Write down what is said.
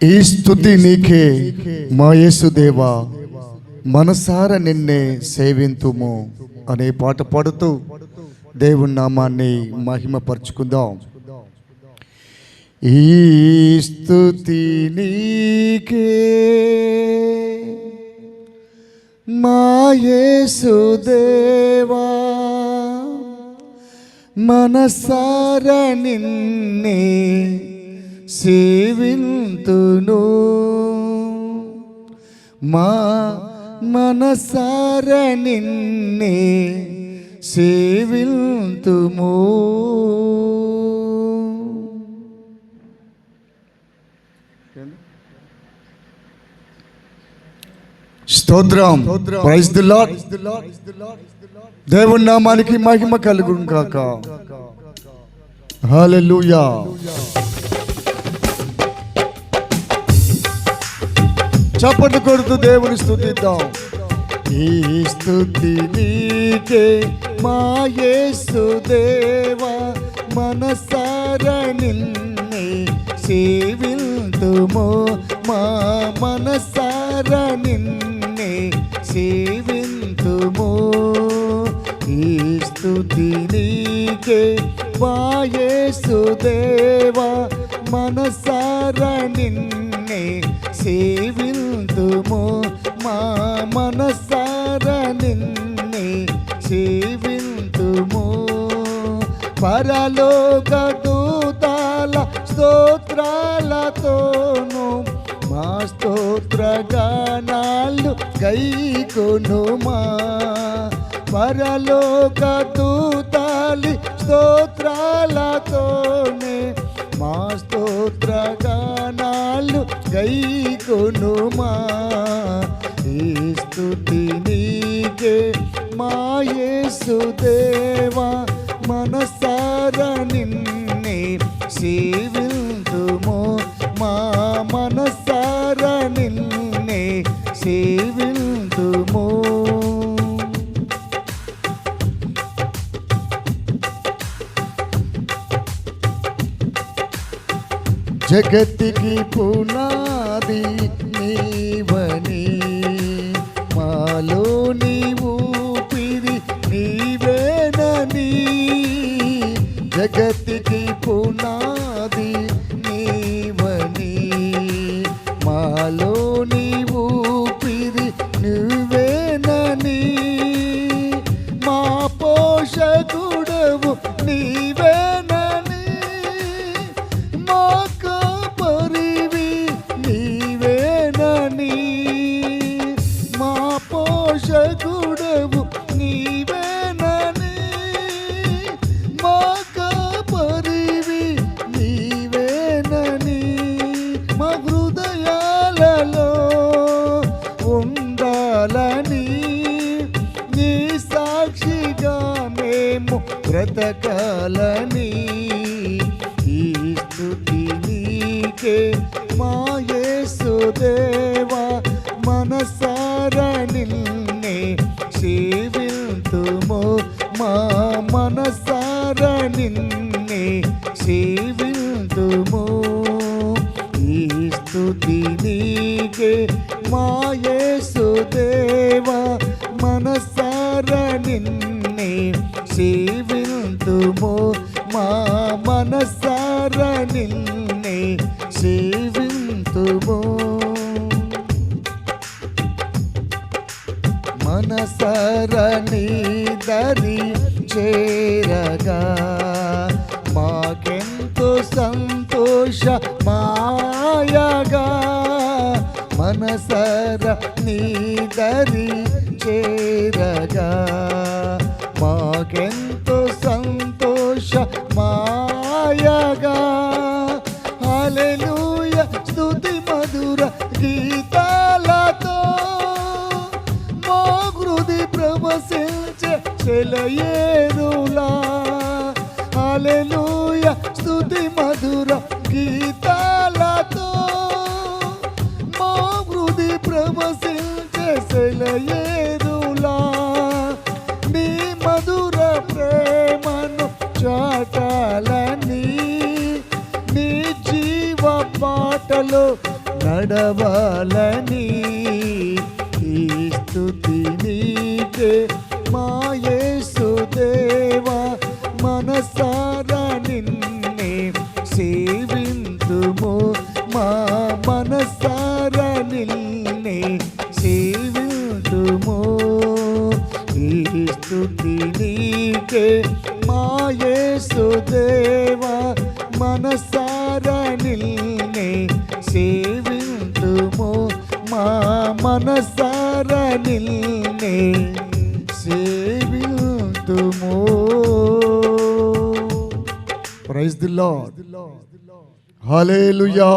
ఈ స్థుతి నీకే మా యేసుదేవా మనసార నిన్నే సేవింతుము అనే పాట పాడుతూ దేవుని నామాన్ని మహిమపరుచుకుందాం. ఈ స్థుతి నీకే మా యేసుదేవా మనసార నిన్నే సేవింతును. మా మనసార నిన్నే సేవింతుము. స్తోత్రం. ప్రైజ్ ది లార్డ్ దేవుని నామానికి మహిమ కలుగును కాక హల్లెలూయా చప్పట్లు కొడుతూ దేవుని స్థుతిద్దాం. ఈ స్థుతి నీకే మా యేసు దేవా మనసార నిన్నే సేవింతుము మా మనసార నిన్నే సేవింతుము ఈ స్థుతి నీకే మా యేసు దేవా మనసార నిన్నే సేవింతుము. మా మనసార నిన్నే సేవింతుము. పరలోక దూతాల స్తోత్రాలతోను మా స్తోత్ర గానాలు గైకొనుమా. పరలోక దూతాలి స్తోత్రాలతోనే మా స్తోత్ర గానాలు గైకొనుమా. ఈ స్థుతి నీకే మాయేసుదేవా మనసార నిన్నే సేవింతుము. మా మనసార నిన్నే సేవింతుము జగతికి పునాది నీవని మాలో నీవు పిరి నీవేనని. జగతికి పునాది నీవ బ్రతకాలని ఈ స్థుతి నీకే మా యేసుదేవా మనసార నిన్నే సేవింతుము మా మనసార నిన్నే సేవింతుము ఈ స్థుతి నీకే మా యేసుదేవా మనసార నిన్నే సేవింతుము మా మనసార నిన్నే సేవింతుము. మనసరణి దరి చేరగా మాకెంతో సంతోష మాయగా మనసర నీ దరి చేరగా మధుర గీతాలతో మా హృది ప్రవశించే చెలయేరులా హల్లెలూయ స్తుతి మధుర గీతాలతో మా హృది ప్రవశించే చెలయేరులా నడవాలని ఈ స్తుతి నీకే మాయేసుదేవా మనసారా నిన్నే సేవింతుము. మా మనసారా నిన్నే సేవింతుము. ఈ స్తుతి నీకే మాయేసుదేవా దేవా మనసారా నిన్నే సేవింతుము. Praise the Lord hallelujah